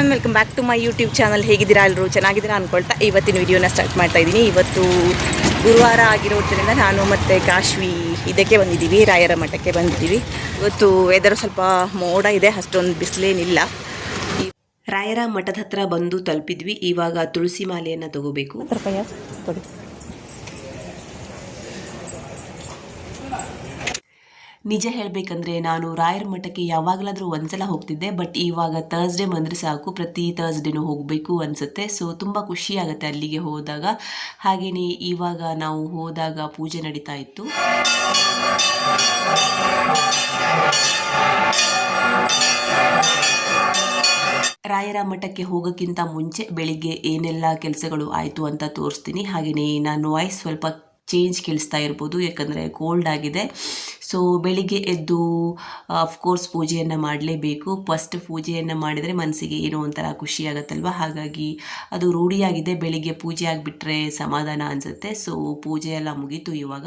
One welcome back to my YouTube channel ಹೇಗಿದ್ದೀರಾ ಎಲ್ಲರೂ ಚೆನ್ನಾಗಿದ್ದೀರಾ ಅಂದ್ಕೊಳ್ತಾ ಇವತ್ತಿನ ವಿಡಿಯೋನ ಸ್ಟಾರ್ಟ್ ಮಾಡ್ತಾ ಇದ್ದೀನಿ. ಇವತ್ತು ಗುರುವಾರ ಆಗಿರೋದ್ರಿಂದ ನಾನು ಮತ್ತು ಕಾಶ್ವಿ ಇದಕ್ಕೆ ಬಂದಿದ್ದೀವಿ. ರಾಯರ ಮಠಕ್ಕೆ ಬಂದಿದ್ದೀವಿ. ಇವತ್ತು ವೆದರ್ ಸ್ವಲ್ಪ ಮೋಡ ಇದೆ ಅಷ್ಟೊಂದು ಬಿಸಿಲೇನಿಲ್ಲ. ರಾಯರ ಮಠದ ಹತ್ರ ಬಂದು ತಲುಪಿದ್ವಿ. ಇವಾಗ ತುಳಸಿ ಮಾಲೆಯನ್ನು ತಗೋಬೇಕು. ನಿಜ ಹೇಳಬೇಕಂದ್ರೆ ನಾನು ರಾಯರ ಮಠಕ್ಕೆ ಯಾವಾಗಲಾದರೂ ಒಂದ್ಸಲ ಹೋಗ್ತಿದ್ದೆ ಬಟ್ ಇವಾಗ ತರ್ಸ್ಡೇ ಬಂದರೆ ಸಾಕು, ಪ್ರತಿ ತರ್ಸ್ಡೇನೂ ಹೋಗಬೇಕು ಅನಿಸುತ್ತೆ. ಸೊ ತುಂಬ ಖುಷಿ ಆಗುತ್ತೆ ಅಲ್ಲಿಗೆ ಹೋದಾಗ. ಹಾಗೆಯೇ ಇವಾಗ ನಾವು ಹೋದಾಗ ಪೂಜೆ ನಡೀತಾ ಇತ್ತು. ರಾಯರ ಮಠಕ್ಕೆ ಹೋಗೋಕ್ಕಿಂತ ಮುಂಚೆ ಬೆಳಿಗ್ಗೆ ಏನೆಲ್ಲ ಕೆಲಸಗಳು ಆಯಿತು ಅಂತ ತೋರಿಸ್ತೀನಿ. ಹಾಗೆಯೇ ನಾನು ವಾಯ್ಸ್ ಸ್ವಲ್ಪ ಚೇಂಜ್ ಕೇಳಿಸ್ತಾ ಇರ್ಬೋದು, ಯಾಕಂದರೆ ಕೋಲ್ಡ್ ಆಗಿದೆ. ಸೊ ಬೆಳಿಗ್ಗೆ ಎದ್ದು ಅಫ್ಕೋರ್ಸ್ ಪೂಜೆಯನ್ನು ಮಾಡಲೇಬೇಕು. ಫಸ್ಟ್ ಪೂಜೆಯನ್ನು ಮಾಡಿದರೆ ಮನಸ್ಸಿಗೆ ಏನೋ ಒಂಥರ ಖುಷಿ ಆಗುತ್ತಲ್ವ? ಹಾಗಾಗಿ ಅದು ರೂಢಿಯಾಗಿದೆ. ಬೆಳಿಗ್ಗೆ ಪೂಜೆ ಆಗಿಬಿಟ್ರೆ ಸಮಾಧಾನ ಅನಿಸುತ್ತೆ. ಸೊ ಪೂಜೆ ಎಲ್ಲ ಮುಗೀತು ಇವಾಗ.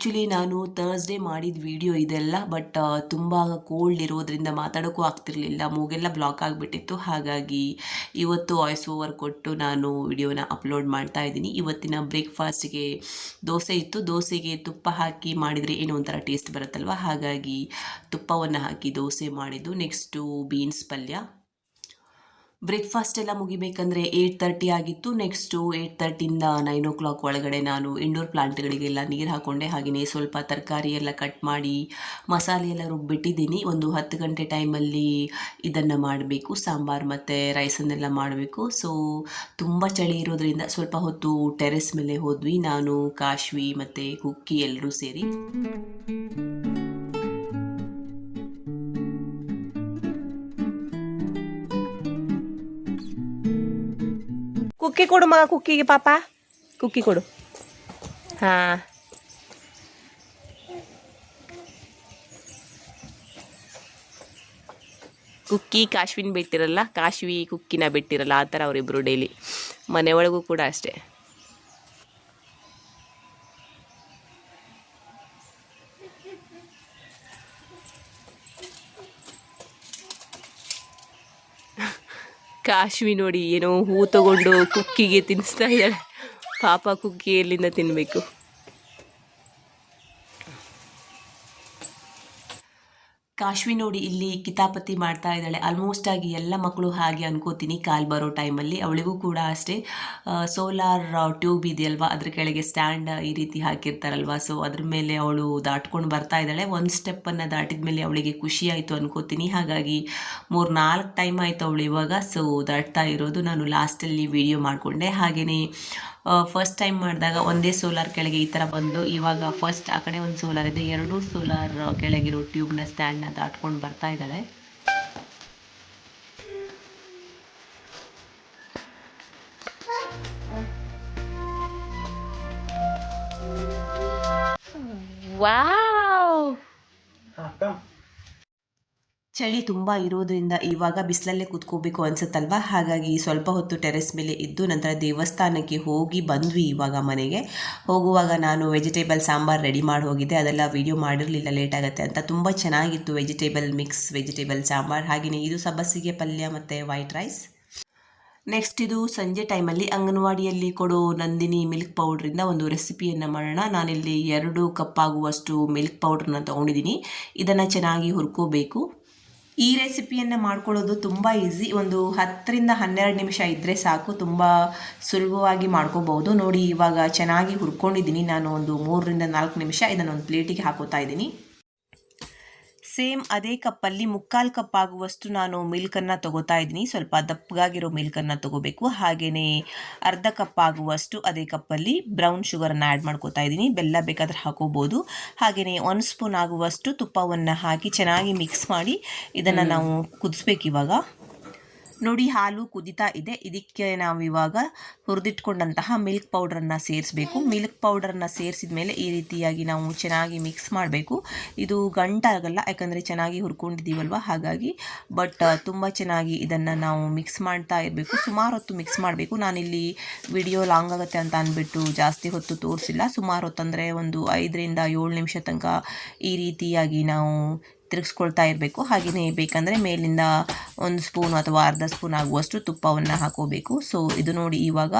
ಆ್ಯಕ್ಚುಲಿ ನಾನು ತರ್ಸ್ಡೇ ಮಾಡಿದ ವಿಡಿಯೋ ಇದೆಲ್ಲ ಬಟ್ ತುಂಬ ಕೋಲ್ಡ್ ಇರೋದ್ರಿಂದ ಮಾತಾಡೋಕ್ಕೂ ಆಗ್ತಿರಲಿಲ್ಲ. ಮೂಗೆಲ್ಲ ಬ್ಲಾಕ್ ಆಗಿಬಿಟ್ಟಿತ್ತು. ಹಾಗಾಗಿ ಇವತ್ತು ವಾಯ್ಸ್ ಓವರ್ ಕೊಟ್ಟು ನಾನು ವಿಡಿಯೋನ ಅಪ್ಲೋಡ್ ಮಾಡ್ತಾ ಇದ್ದೀನಿ. ಇವತ್ತಿನ ಬ್ರೇಕ್ಫಾಸ್ಟ್ಗೆ ದೋಸೆ ಇತ್ತು. ದೋಸೆಗೆ ತುಪ್ಪ ಹಾಕಿ ಮಾಡಿದರೆ ಏನೋ ಒಂಥರ ಟೇಸ್ಟ್ ಬರುತ್ತಲ್ವ? ಹಾಗಾಗಿ ತುಪ್ಪವನ್ನು ಹಾಕಿ ದೋಸೆ ಮಾಡಿದ್ದು. ನೆಕ್ಸ್ಟು ಬೀನ್ಸ್ ಪಲ್ಯ. ಬ್ರೇಕ್ಫಾಸ್ಟ್ ಎಲ್ಲ ಮುಗಿಬೇಕಂದ್ರೆ ಏಯ್ಟ್ ತರ್ಟಿ ಆಗಿತ್ತು. ನೆಕ್ಸ್ಟು ಏಯ್ಟ್ ತರ್ಟಿಯಿಂದ ನೈನ್ ಓ ಕ್ಲಾಕ್ ಒಳಗಡೆ ನಾನು ಇಂಡೋರ್ ಪ್ಲಾಂಟ್ಗಳಿಗೆಲ್ಲ ನೀರು ಹಾಕೊಂಡೆ. ಹಾಗೆಯೇ ಸ್ವಲ್ಪ ತರಕಾರಿ ಎಲ್ಲ ಕಟ್ ಮಾಡಿ ಮಸಾಲೆ ಎಲ್ಲ ರುಬ್ಬಿಟ್ಟಿದ್ದೀನಿ. ಒಂದು ಹತ್ತು ಗಂಟೆ ಟೈಮಲ್ಲಿ ಇದನ್ನು ಮಾಡಬೇಕು. ಸಾಂಬಾರು ಮತ್ತು ರೈಸನ್ನೆಲ್ಲ ಮಾಡಬೇಕು. ಸೊ ತುಂಬ ಚಳಿ ಇರೋದ್ರಿಂದ ಸ್ವಲ್ಪ ಹೊತ್ತು ಟೆರೆಸ್ ಮೇಲೆ ಹೋದ್ವಿ. ನಾನು, ಕಾಶ್ವಿ ಮತ್ತು ಕುಕ್ಕಿ ಎಲ್ಲರೂ ಸೇರಿ. ಕುಕ್ಕಿ ಕೊಡು ಮಗ ಕುಕ್ಕಿಗೆ, ಪಾಪ. ಕುಕ್ಕಿ ಕೊಡು. ಹಾಂ. ಕುಕ್ಕಿ ಕಾಶ್ವಿನ ಬಿಟ್ಟಿರಲ್ಲ, ಕಾಶ್ವಿ ಕುಕ್ಕಿನ ಬಿಟ್ಟಿರಲ್ಲ, ಆ ಥರ ಅವರಿಬ್ಬರು ಡೈಲಿ ಮನೆ ಒಳಗೂ ಕೂಡ ಅಷ್ಟೇ. ಕಾಶ್ವಿ ನೋಡಿ ಏನೋ ಹೂ ತಗೊಂಡು ಕುಕ್ಕಿಗೆ ತಿನ್ನಿಸ್ತಾ ಇದ್ದಾಳೆ ಪಾಪ ಕುಕ್ಕಿ ಎಲ್ಲಿಂದ ತಿನ್ನಬೇಕು ಕಾಶ್ವಿ ನೋಡಿ ಇಲ್ಲಿ ಕಿತಾಪತಿ ಮಾಡ್ತಾ ಇದ್ದಾಳೆ. ಆಲ್ಮೋಸ್ಟ್ ಆಗಿ ಎಲ್ಲ ಮಕ್ಕಳು ಹಾಗೆ ಅನ್ಕೋತೀನಿ ಕಾಲ್ ಬರೋ ಟೈಮಲ್ಲಿ ಅವಳಿಗೂ ಕೂಡ ಅಷ್ಟೇ. ಸೋಲಾರ್ ಟ್ಯೂಬ್ ಇದೆಯಲ್ವಾ? ಅದ್ರ ಕೆಳಗೆ ಸ್ಟ್ಯಾಂಡ್ ಈ ರೀತಿ ಹಾಕಿರ್ತಾರಲ್ವಾ? ಸೊ ಅದ್ರ ಮೇಲೆ ಅವಳು ದಾಟ್ಕೊಂಡು ಬರ್ತಾ ಇದ್ದಾಳೆ. ಒಂದು ಸ್ಟೆಪ್ಪನ್ನು ದಾಟಿದ ಮೇಲೆ ಅವಳಿಗೆ ಖುಷಿ ಆಯಿತು ಅನ್ಕೋತೀನಿ. ಹಾಗಾಗಿ ಮೂರು ನಾಲ್ಕು ಟೈಮ್ ಆಯಿತು ಅವಳು ಇವಾಗ. ಸೊ ದಾಟ್ತಾ ಇರೋದು ನಾನು ಲಾಸ್ಟಲ್ಲಿ ವಿಡಿಯೋ ಮಾಡಿಕೊಂಡೆ. ಹಾಗೆಯೇ ಫಸ್ಟ್ ಟೈಮ್ ಮಾಡಿದಾಗ ಒಂದೇ ಸೋಲಾರ್ ಕೆಳಗೆ ಈ ಥರ ಬಂದು ಇವಾಗ ಫಸ್ಟ್ ಆ ಕಡೆ ಒಂದು ಸೋಲಾರ್ ಇದೆ. ಎರಡೂ ಸೋಲಾರ್ ಕೆಳಗಿರೋ ಟ್ಯೂಬ್ನ ಸ್ಟ್ಯಾಂಡ್ನ ದಾಟ್ಕೊಂಡು ಬರ್ತಾ ಇದ್ದಾಳೆ. ವಾವ್ ಚಳಿ ತುಂಬ ಇರೋದ್ರಿಂದ ಇವಾಗ ಬಿಸಿಲಲ್ಲೇ ಕೂತ್ಕೋಬೇಕು ಅನ್ಸುತ್ತಲ್ವಾ? ಹಾಗಾಗಿ ಸ್ವಲ್ಪ ಹೊತ್ತು ಟೆರೆಸ್ ಮೇಲೆ ಇದ್ದು ನಂತರ ದೇವಸ್ಥಾನಕ್ಕೆ ಹೋಗಿ ಬಂದ್ವಿ ಇವಾಗ ಮನೆಗೆ. ಹೋಗುವಾಗ ನಾನು ವೆಜಿಟೇಬಲ್ ಸಾಂಬಾರು ರೆಡಿ ಮಾಡಿ ಹೋಗಿದ್ದೆ. ಅದೆಲ್ಲ ವಿಡಿಯೋ ಮಾಡಿರಲಿಲ್ಲ ಲೇಟ್ ಆಗುತ್ತೆ ಅಂತ. ತುಂಬ ಚೆನ್ನಾಗಿತ್ತು ವೆಜಿಟೇಬಲ್ ಮಿಕ್ಸ್ ವೆಜಿಟೇಬಲ್ ಸಾಂಬಾರು. ಹಾಗೆಯೇ ಇದು ಸಬ್ಬಸಿಗೆ ಪಲ್ಯ ಮತ್ತು ವೈಟ್ ರೈಸ್ ನೆಕ್ಸ್ಟ್ ಇದು ಸಂಜೆ ಟೈಮಲ್ಲಿ ಅಂಗನವಾಡಿಯಲ್ಲಿ ಕೊಡೋ ನಂದಿನಿ ಮಿಲ್ಕ್ ಪೌಡ್ರಿಂದ ಒಂದು ರೆಸಿಪಿಯನ್ನು ಮಾಡೋಣ. ನಾನಿಲ್ಲಿ ಎರಡು ಕಪ್ ಆಗುವಷ್ಟು ಮಿಲ್ಕ್ ಪೌಡ್ರನ್ನ ತೊಗೊಂಡಿದ್ದೀನಿ. ಇದನ್ನು ಚೆನ್ನಾಗಿ ಹುರ್ಕೋಬೇಕು. ಈ ರೆಸಿಪಿಯನ್ನು ಮಾಡ್ಕೊಳ್ಳೋದು ತುಂಬ ಈಸಿ. ಒಂದು ಹತ್ತರಿಂದ ಹನ್ನೆರಡು ನಿಮಿಷ ಇದ್ದರೆ ಸಾಕು. ತುಂಬ ಸುಲಭವಾಗಿ ಮಾಡ್ಕೋಬಹುದು. ನೋಡಿ, ಇವಾಗ ಚೆನ್ನಾಗಿ ಹುರ್ಕೊಂಡಿದ್ದೀನಿ. ನಾನು ಒಂದು ಮೂರರಿಂದ ನಾಲ್ಕು ನಿಮಿಷ ಇದನ್ನು ಒಂದು ಪ್ಲೇಟಿಗೆ ಹಾಕೋತಾ ಇದ್ದೀನಿ. ಸೇಮ್ ಅದೇ ಕಪ್ಪಲ್ಲಿ ಮುಕ್ಕಾಲು ಕಪ್ ಆಗುವಷ್ಟು ನಾನು ಮಿಲ್ಕನ್ನು ತಗೋತಾ ಇದ್ದೀನಿ. ಸ್ವಲ್ಪ ದಪ್ಪಗಾಗಿರೋ ಮಿಲ್ಕನ್ನು ತಗೋಬೇಕು. ಹಾಗೆಯೇ ಅರ್ಧ ಕಪ್ ಆಗುವಷ್ಟು ಅದೇ ಕಪ್ಪಲ್ಲಿ ಬ್ರೌನ್ ಶುಗರನ್ನು ಆ್ಯಡ್ ಮಾಡ್ಕೋತಾ ಇದ್ದೀನಿ. ಬೆಲ್ಲ ಬೇಕಾದ್ರೆ ಹಾಕೋಬೋದು. ಹಾಗೆಯೇ ಒನ್ ಸ್ಪೂನ್ ಆಗುವಷ್ಟು ತುಪ್ಪವನ್ನು ಹಾಕಿ ಚೆನ್ನಾಗಿ ಮಿಕ್ಸ್ ಮಾಡಿ ಇದನ್ನು ನಾವು ಕುದಿಸ್ಬೇಕು ಇವಾಗ. ನೋಡಿ ಹಾಲು ಕುದಿತಾ ಇದೆ. ಇದಕ್ಕೆ ನಾವು ಇವಾಗ ಹುರಿದಿಟ್ಕೊಂಡಂತಹ ಮಿಲ್ಕ್ ಪೌಡ್ರನ್ನು ಸೇರಿಸಬೇಕು. ಮಿಲ್ಕ್ ಪೌಡರನ್ನು ಸೇರಿಸಿದ ಮೇಲೆ ಈ ರೀತಿಯಾಗಿ ನಾವು ಚೆನ್ನಾಗಿ ಮಿಕ್ಸ್ ಮಾಡಬೇಕು. ಇದು ಗಂಟಾಗಲ್ಲ ಯಾಕಂದರೆ ಚೆನ್ನಾಗಿ ಹುರ್ಕೊಂಡಿದ್ದೀವಲ್ವ? ಹಾಗಾಗಿ ಬಟ್ ತುಂಬ ಚೆನ್ನಾಗಿ ಇದನ್ನು ನಾವು ಮಿಕ್ಸ್ ಮಾಡ್ತಾ ಇರಬೇಕು. ಸುಮಾರು ಹೊತ್ತು ಮಿಕ್ಸ್ ಮಾಡಬೇಕು. ನಾನಿಲ್ಲಿ ವಿಡಿಯೋ ಲಾಂಗ್ ಆಗುತ್ತೆ ಅಂತ ಅಂದ್ಬಿಟ್ಟು ಜಾಸ್ತಿ ಹೊತ್ತು ತೋರಿಸಿಲ್ಲ. ಸುಮಾರು ಹೊತ್ತು ಅಂದರೆ ಒಂದು ಐದರಿಂದ ಏಳು ನಿಮಿಷ ತನಕ ಈ ರೀತಿಯಾಗಿ ನಾವು ತಿರುಗಿಸ್ಕೊಳ್ತಾ ಇರಬೇಕು. ಹಾಗೆಯೇ ಬೇಕಂದರೆ ಮೇಲಿಂದ ಒಂದು ಸ್ಪೂನ್ ಅಥವಾ ಅರ್ಧ ಸ್ಪೂನ್ ಆಗುವಷ್ಟು ತುಪ್ಪವನ್ನು ಹಾಕೋಬೇಕು. ಸೊ ಇದು ನೋಡಿ ಇವಾಗ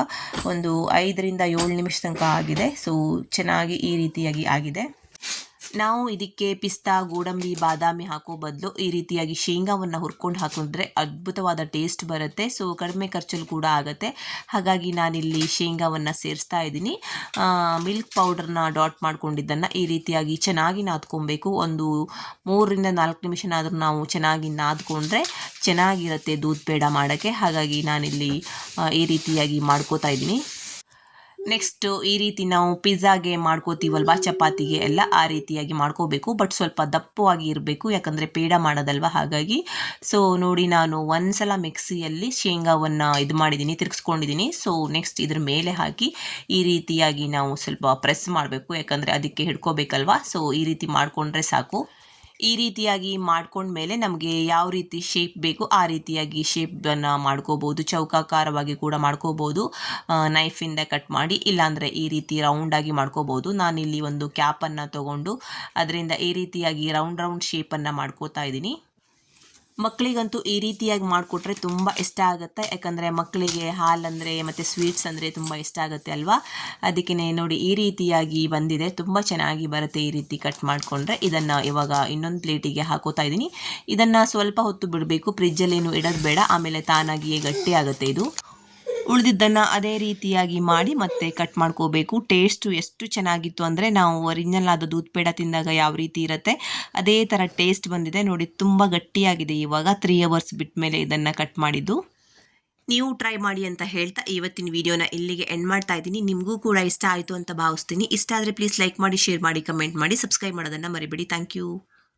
ಒಂದು ಐದರಿಂದ ಏಳು ನಿಮಿಷ ತನಕ ಆಗಿದೆ. ಸೊ ಚೆನ್ನಾಗಿ ಈ ರೀತಿಯಾಗಿ ಆಗಿದೆ. ನಾವು ಇದಕ್ಕೆ ಪಿಸ್ತಾ, ಗೋಡಂಬಿ, ಬಾದಾಮಿ ಹಾಕೋ ಬದಲು ಈ ರೀತಿಯಾಗಿ ಶೇಂಗಾವನ್ನು ಹುರ್ಕೊಂಡು ಹಾಕಿದ್ರೆ ಅದ್ಭುತವಾದ ಟೇಸ್ಟ್ ಬರುತ್ತೆ. ಸೊ ಕಡಿಮೆ ಖರ್ಚಲ್ಲಿ ಕೂಡ ಆಗುತ್ತೆ. ಹಾಗಾಗಿ ನಾನಿಲ್ಲಿ ಶೇಂಗಾವನ್ನು ಸೇರಿಸ್ತಾ ಇದ್ದೀನಿ. ಮಿಲ್ಕ್ ಪೌಡರ್ನ ಡಾಟ್ ಮಾಡ್ಕೊಂಡಿದ್ದನ್ನು ಈ ರೀತಿಯಾಗಿ ಚೆನ್ನಾಗಿ ನಾದ್ಕೊಬೇಕು. ಒಂದು ಮೂರರಿಂದ ನಾಲ್ಕು ನಿಮಿಷನಾದರೂ ನಾವು ಚೆನ್ನಾಗಿ ನಾದ್ಕೊಂಡ್ರೆ ಚೆನ್ನಾಗಿರುತ್ತೆ ದೂದ್ ಪೇಡ ಮಾಡೋಕ್ಕೆ. ಹಾಗಾಗಿ ನಾನಿಲ್ಲಿ ಈ ರೀತಿಯಾಗಿ ಮಾಡ್ಕೋತಾ ಇದ್ದೀನಿ. ನೆಕ್ಸ್ಟ್ ಈ ರೀತಿ ನಾವು ಪಿಜ್ಜಾಗೆ ಮಾಡ್ಕೋತೀವಲ್ವಾ? ಚಪಾತಿಗೆ ಎಲ್ಲ ಆ ರೀತಿಯಾಗಿ ಮಾಡ್ಕೋಬೇಕು. ಬಟ್ ಸ್ವಲ್ಪ ದಪ್ಪವಾಗಿ ಇರಬೇಕು. ಯಾಕಂದರೆ ಪೇಡ ಮಾಡೋದಲ್ವ? ಹಾಗಾಗಿ. ಸೊ ನೋಡಿ ನಾನು ಒಂದ್ಸಲ ಮಿಕ್ಸಿಯಲ್ಲಿ ಶೇಂಗಾವನ್ನು ಇದು ಮಾಡಿದ್ದೀನಿ, ತಿರ್ಗಿಸ್ಕೊಂಡಿದ್ದೀನಿ. ಸೊ ನೆಕ್ಸ್ಟ್ ಇದ್ರ ಮೇಲೆ ಹಾಕಿ ಈ ರೀತಿಯಾಗಿ ನಾವು ಸ್ವಲ್ಪ ಪ್ರೆಸ್ ಮಾಡಬೇಕು. ಯಾಕಂದರೆ ಅದಕ್ಕೆ ಹಿಡ್ಕೋಬೇಕಲ್ವಾ? ಸೊ ಈ ರೀತಿ ಮಾಡಿಕೊಂಡ್ರೆ ಸಾಕು. ಈ ರೀತಿಯಾಗಿ ಮಾಡ್ಕೊಂಡ್ಮೇಲೆ ನಮಗೆ ಯಾವ ರೀತಿ ಶೇಪ್ ಬೇಕು ಆ ರೀತಿಯಾಗಿ ಶೇಪನ್ನು ಮಾಡ್ಕೋಬೋದು, ಚೌಕಾಕಾರವಾಗಿ ಕೂಡ ಮಾಡ್ಕೋಬೋದು ನೈಫಿಂದ ಕಟ್ ಮಾಡಿ ಇಲ್ಲಾಂದರೆ ಈ ರೀತಿ ರೌಂಡಾಗಿ ಮಾಡ್ಕೋಬೋದು. ನಾನಿಲ್ಲಿ ಒಂದು ಕ್ಯಾಪನ್ನು ತೊಗೊಂಡು ಅದರಿಂದ ಈ ರೀತಿಯಾಗಿ ರೌಂಡ್ ರೌಂಡ್ ಶೇಪನ್ನು ಮಾಡ್ಕೋತಾ ಇದ್ದೀನಿ. ಮಕ್ಕಳಿಗಂತೂ ಈ ರೀತಿಯಾಗಿ ಮಾಡಿಕೊಟ್ರೆ ತುಂಬ ಇಷ್ಟ ಆಗುತ್ತೆ. ಯಾಕಂದರೆ ಮಕ್ಕಳಿಗೆ ಹಾಲಂದರೆ ಮತ್ತು ಸ್ವೀಟ್ಸ್ ಅಂದರೆ ತುಂಬ ಇಷ್ಟ ಆಗುತ್ತೆ ಅಲ್ವಾ? ಅದಕ್ಕೆ ನೋಡಿ ಈ ರೀತಿಯಾಗಿ ಬಂದಿದೆ. ತುಂಬ ಚೆನ್ನಾಗಿ ಬರುತ್ತೆ ಈ ರೀತಿ ಕಟ್ ಮಾಡಿಕೊಂಡ್ರೆ. ಇದನ್ನು ಇವಾಗ ಇನ್ನೊಂದು ಪ್ಲೇಟಿಗೆ ಹಾಕೋತಾ ಇದ್ದೀನಿ. ಇದನ್ನು ಸ್ವಲ್ಪ ಹೊತ್ತು ಬಿಡಬೇಕು. ಫ್ರಿಜ್ಜಲ್ಲೇನು ಇಡೋದು ಬೇಡ. ಆಮೇಲೆ ತಾನಾಗಿಯೇ ಗಟ್ಟಿ ಆಗುತ್ತೆ ಇದು. ಉಳಿದಿದ್ದನ್ನು ಅದೇ ರೀತಿಯಾಗಿ ಮಾಡಿ ಮತ್ತೆ ಕಟ್ ಮಾಡ್ಕೋಬೇಕು. ಟೇಸ್ಟು ಎಷ್ಟು ಚೆನ್ನಾಗಿತ್ತು ಅಂದರೆ ನಾವು ಒರಿಜಿನಲ್ ಆದ ದೂದ್ ಪೇಡ ತಿಂದಾಗ ಯಾವ ರೀತಿ ಇರುತ್ತೆ, ಅದೇ ಥರ ಟೇಸ್ಟ್ ಬಂದಿದೆ. ನೋಡಿ, ತುಂಬ ಗಟ್ಟಿಯಾಗಿದೆ ಇವಾಗ. ತ್ರೀ ಅವರ್ಸ್ ಬಿಟ್ ಮೇಲೆ ಇದನ್ನು ಕಟ್ ಮಾಡಿದ್ದು. ನೀವು ಟ್ರೈ ಮಾಡಿ ಅಂತ ಹೇಳ್ತಾ ಇವತ್ತಿನ ವಿಡಿಯೋನ ಇಲ್ಲಿಗೆ ಎಂಡ್ ಮಾಡ್ತಾ ಇದ್ದೀನಿ. ನಿಮಗೂ ಕೂಡ ಇಷ್ಟ ಆಯಿತು ಅಂತ ಭಾವಿಸ್ತೀನಿ. ಇಷ್ಟ ಆದರೆ ಪ್ಲೀಸ್ ಲೈಕ್ ಮಾಡಿ ಶೇರ್ ಮಾಡಿ ಕಮೆಂಟ್ ಮಾಡಿ ಸಬ್ಸ್ಕ್ರೈಬ್ ಮಾಡೋದನ್ನು ಮರಿಬೇಡಿ. Thank you